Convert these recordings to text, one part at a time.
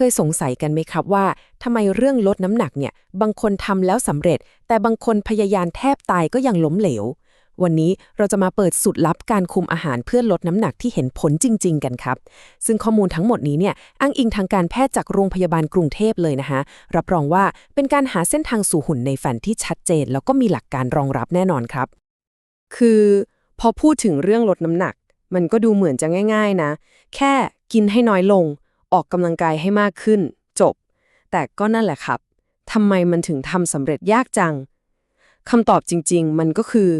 เคยสงสัยกันไหมครับว่าทำไมเรื่องลดน้ำหนักเนี่ย บางคนทำแล้วสำเร็จ แต่บางคนพยายามแทบตายก็ยังล้มเหลว วันนี้เราจะมาเปิดสูตรลับการคุมอาหารเพื่อลดน้ำหนักที่เห็นผลจริง ๆ กันครับ ซึ่งข้อมูลทั้งหมดนี้เนี่ยอ้างอิงทางการแพทย์จากโรงพยาบาลกรุงเทพเลยนะคะรับรองว่าเป็นการหาเส้นทางสู่หุ่นในฝันที่ชัดเจน แล้วก็มีหลักการรองรับแน่นอนครับ คือพอพูดถึงเรื่องลดน้ำหนัก มันก็ดูเหมือนจะง่าย ๆ นะ แค่กินให้น้อยลง ออกกำลังกายให้มากขึ้น จบ แต่ก็นั่นแหละครับทำไมมันถึงทำสำเร็จยากจังคำตอบจริง ๆ มันก็คือ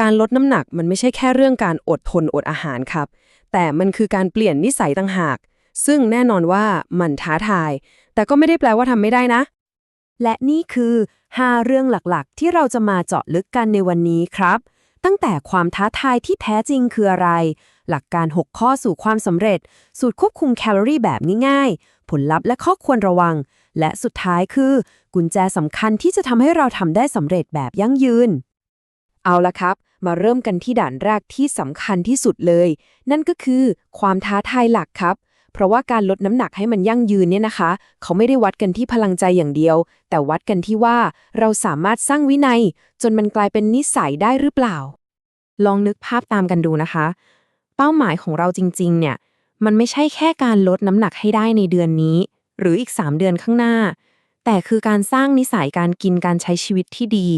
การลดน้ำหนักมันไม่ใช่แค่เรื่องการอดทนอดอาหารครับ แต่มันคือการเปลี่ยนนิสัยต่างหาก ซึ่งแน่นอนว่ามันท้าทาย แต่ก็ไม่ได้แปลว่าทำไม่ได้นะ และนี่คือ 5 เรื่องหลักๆ ที่เราจะมาเจาะลึกกันในวันนี้ครับ ตั้งแต่ความท้าทายที่แท้จริงคืออะไร หลักการ 6 ข้อสู่ความสำเร็จ สูตรควบคุมแคลอรี่แบบง่ายๆ ผลลัพธ์และข้อควรระวัง และสุดท้ายคือ กุญแจสำคัญที่จะทำให้เราทำได้สำเร็จแบบยั่งยืน เอาละครับ มาเริ่มกันที่ด่านแรกที่สำคัญที่สุดเลย นั่นก็คือ ความท้าทายหลักครับ เพราะว่าการลดน้ำหนักให้มันยั่งยืนเนี่ยนะคะ เขาไม่ได้วัดกันที่พลังใจอย่างเดียว แต่วัดกันที่ว่าเราสามารถสร้างวินัย จนมันกลายเป็นนิสัยได้หรือเปล่า ลองนึกภาพตามกันดูนะคะ เป้าหมายของเราจริง ๆ เนี่ย มันไม่ใช่แค่การลดน้ำหนักให้ได้ในเดือนนี้ หรืออีก 3 เดือนข้างหน้า แต่คือการสร้างนิสัยการกินการใช้ชีวิตที่ดี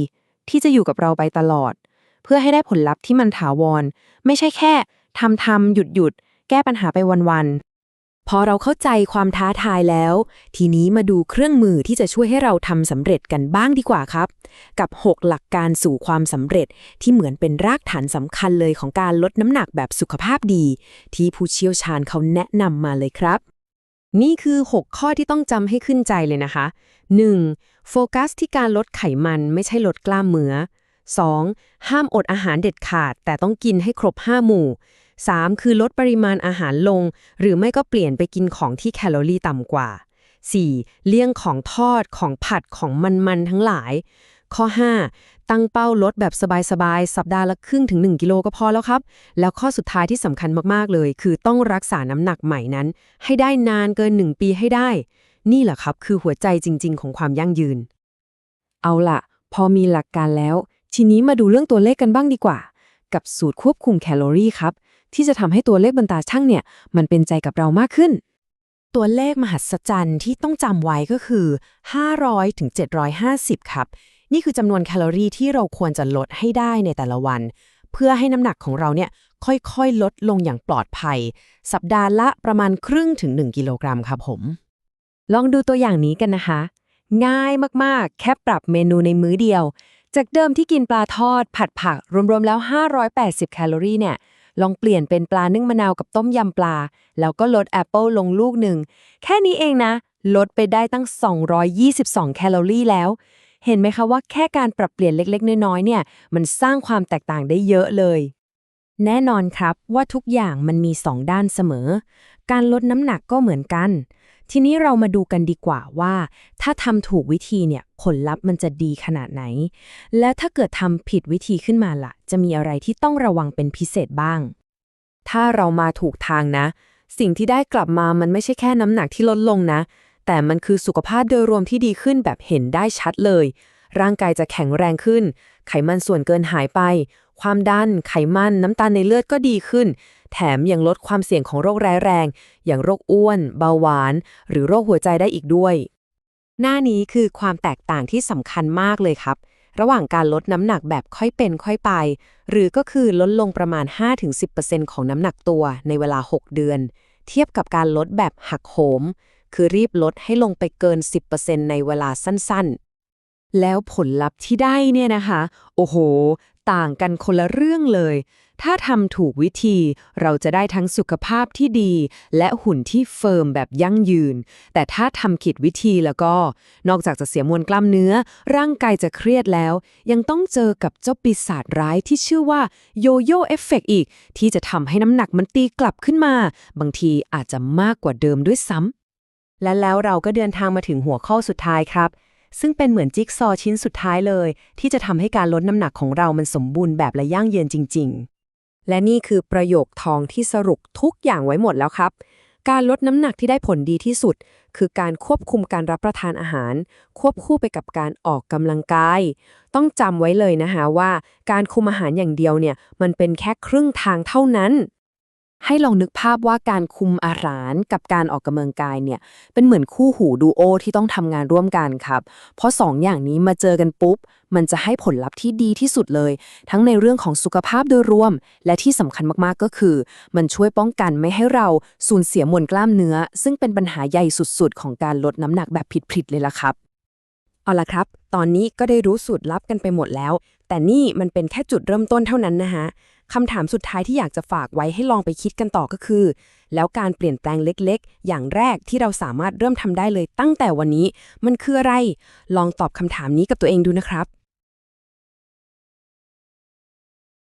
ที่จะอยู่กับเราไปตลอด เพื่อให้ได้ผลลัพธ์ที่มันถาวร ไม่ใช่แค่ทำทำหยุดหยุดแก้ปัญหาไปวันๆ พอเราเข้าใจความท้าทายแล้ว ทีนี้มาดูเครื่องมือที่จะช่วยให้เราทำสำเร็จกันบ้างดีกว่าครับ กับ 6 หลักการสู่ความสำเร็จที่เหมือนเป็นรากฐานสำคัญเลยของการลดน้ำหนักแบบสุขภาพดี ที่ผู้เชี่ยวชาญเขาแนะนำมาเลยครับ นี่คือ 6 ข้อที่ต้องจำให้ขึ้นใจเลยนะคะ 1. โฟกัสที่การลดไขมันไม่ใช่ลดกล้ามเนื้อ 2. ห้ามอดอาหารเด็ดขาด แต่ต้องกินให้ครบ 5 หมู่ 3. คือลดปริมาณอาหารลง หรือไม่ก็เปลี่ยนไปกินของที่แคลอรี่ต่ำกว่า 4. เลี่ยงของทอดของผัดของมันๆทั้งหลาย ข้อ 5. ตั้งเป้าลดแบบสบายๆ สัปดาห์ละครึ่งถึง 1 กิโลก็พอแล้วครับ แล้วข้อสุดท้ายที่สำคัญมากๆเลย คือต้องรักษาน้ำหนักใหม่นั้น ให้ได้นานเกิน 1 ปีให้ได้ นี่แหละครับคือหัวใจจริง ๆ ของความยั่งยืน เอาล่ะพอมีหลักการแล้ว ทีนี้มาดูเรื่องตัวเลขกันบ้างดีกว่า กับสูตรควบคุมแคลอรี่ครับ ที่จะทำให้ตัวเลขบนตาช่างเนี่ย มันเป็นใจกับเรามากขึ้น ตัวเลขมหัศจรรย์ที่ต้องจำไว้ก็คือ 500ถึง750 ครับ นี่คือจำนวนแคลอรี่ที่เราควรจะลดให้ได้ในแต่ละวัน เพื่อให้น้ำหนักของเราเนี่ยค่อยๆ ลดลงอย่างปลอดภัย สัปดาห์ละประมาณครึ่งถึง 1 กิโลกรัมครับผม ลองดูตัวอย่างนี้กันนะคะ ง่ายมากๆ แค่ปรับเมนูในมื้อเดียว จากเดิมที่กินปลาทอดผัดผักรวมๆแล้ว 580 แคลอรี่เนี่ย ลองเปลี่ยนเป็นปลานึ่งมะนาวกับต้มยำปลา แล้วก็ลดแอปเปิลลงลูกหนึ่ง แค่นี้เองนะ ลดไปได้ตั้ง 222 แคลอรี่แล้ว เห็นไหมคะว่าแค่การปรับเปลี่ยนเล็กๆ น้อยๆเนี่ย มันสร้างความแตกต่างได้เยอะเลย แน่นอนครับว่าทุกอย่างมันมี 2 ด้านเสมอ การลดน้ำหนักก็เหมือนกัน ทีนี้เรามาดูกันดีกว่าว่า ถ้าทำถูกวิธีเนี่ยผลลัพธ์มันจะดีขนาดไหน และถ้าเกิดทำผิดวิธีขึ้นมาล่ะ จะมีอะไรที่ต้องระวังเป็นพิเศษบ้าง ถ้าเรามาถูกทางนะ สิ่งที่ได้กลับมามันไม่ใช่แค่น้ำหนักที่ลดลงนะ แต่มันคือสุขภาพโดยรวมที่ดีขึ้นแบบเห็นได้ชัดเลย ร่างกายจะแข็งแรงขึ้น ไขมันส่วนเกินหายไป ความดัน ไขมัน น้ำตาลในเลือดก็ดีขึ้น แถมยังลดความเสี่ยงของโรคร้ายแรง อย่างโรคอ้วน เบาหวาน หรือโรคหัวใจได้อีกด้วย หน้านี้คือความแตกต่างที่สำคัญมากเลยครับ ระหว่างการลดน้ำหนักแบบค่อยเป็นค่อยไป หรือก็คือลดลงประมาณ 5-10%ของน้ำหนักตัวในเวลา 6 เดือน เทียบกับการลดแบบหักโหม คือรีบลดให้ลงไปเกิน 10%ในเวลาสั้นๆ แล้วผลลัพธ์ที่ได้เนี่ยนะคะ โอ้โห ต่างกันคนละเรื่องเลย ถ้าทำถูกวิธีเราจะได้ทั้งสุขภาพที่ดี และหุ่นที่เฟิร์มแบบยั่งยืน แต่ถ้าทำผิดวิธีแล้วก็ นอกจากจะเสียมวลกล้ามเนื้อ ร่างกายจะเครียดแล้ว ยังต้องเจอกับเจ้าปีศาจร้ายที่ชื่อว่าโยโย่เอฟเฟกอีก ที่จะทำให้น้ำหนักมันตีกลับขึ้นมา บางทีอาจจะมากกว่าเดิมด้วยซ้ำและแล้วเราก็เดินทางมาถึงหัวข้อสุดท้ายครับซึ่งเป็นเหมือนจิ๊กซอว์ชิ้นสุดท้ายเลย ที่จะทำให้การลดน้ำหนักของเรามันสมบูรณ์แบบและยั่งยืนจริงๆ และนี่คือประโยคทองที่สรุปทุกอย่างไว้หมดแล้วครับ การลดน้ำหนักที่ได้ผลดีที่สุด คือการควบคุมการรับประทานอาหาร ควบคู่ไปกับการออกกำลังกาย ต้องจำไว้เลยนะคะว่า การคุมอาหารอย่างเดียวเนี่ยมันเป็นแค่ครึ่งทางเท่านั้น ให้ลองนึกภาพว่าการคุมอาหารกับการออกกำลังกายเนี่ย เป็นเหมือนคู่หูดูโอที่ต้องทำงานร่วมกันครับ เพราะสองอย่างนี้มาเจอกันปุ๊บ มันจะให้ผลลัพธ์ที่ดีที่สุดเลย ทั้งในเรื่องของสุขภาพโดยรวม และที่สำคัญมากๆก็คือ มันช่วยป้องกันไม่ให้เราสูญเสียมวลกล้ามเนื้อ ซึ่งเป็นปัญหาใหญ่สุดๆ ของการลดน้ำหนักแบบผิดๆเลยล่ะครับเอาละครับ ตอนนี้ก็ได้รู้สูตรลับกันไปหมดแล้ว แต่นี่มันเป็นแค่จุดเริ่มต้นเท่านั้นนะฮะ คำถามสุดท้ายที่อยากจะฝากไว้ให้ลองไปคิดกันต่อก็คือ แล้วการเปลี่ยนแปลงเล็กๆ อย่างแรกที่เราสามารถเริ่มทำได้เลยตั้งแต่วันนี้ มันคืออะไร ลองตอบคำถามนี้กับตัวเองดูนะครับ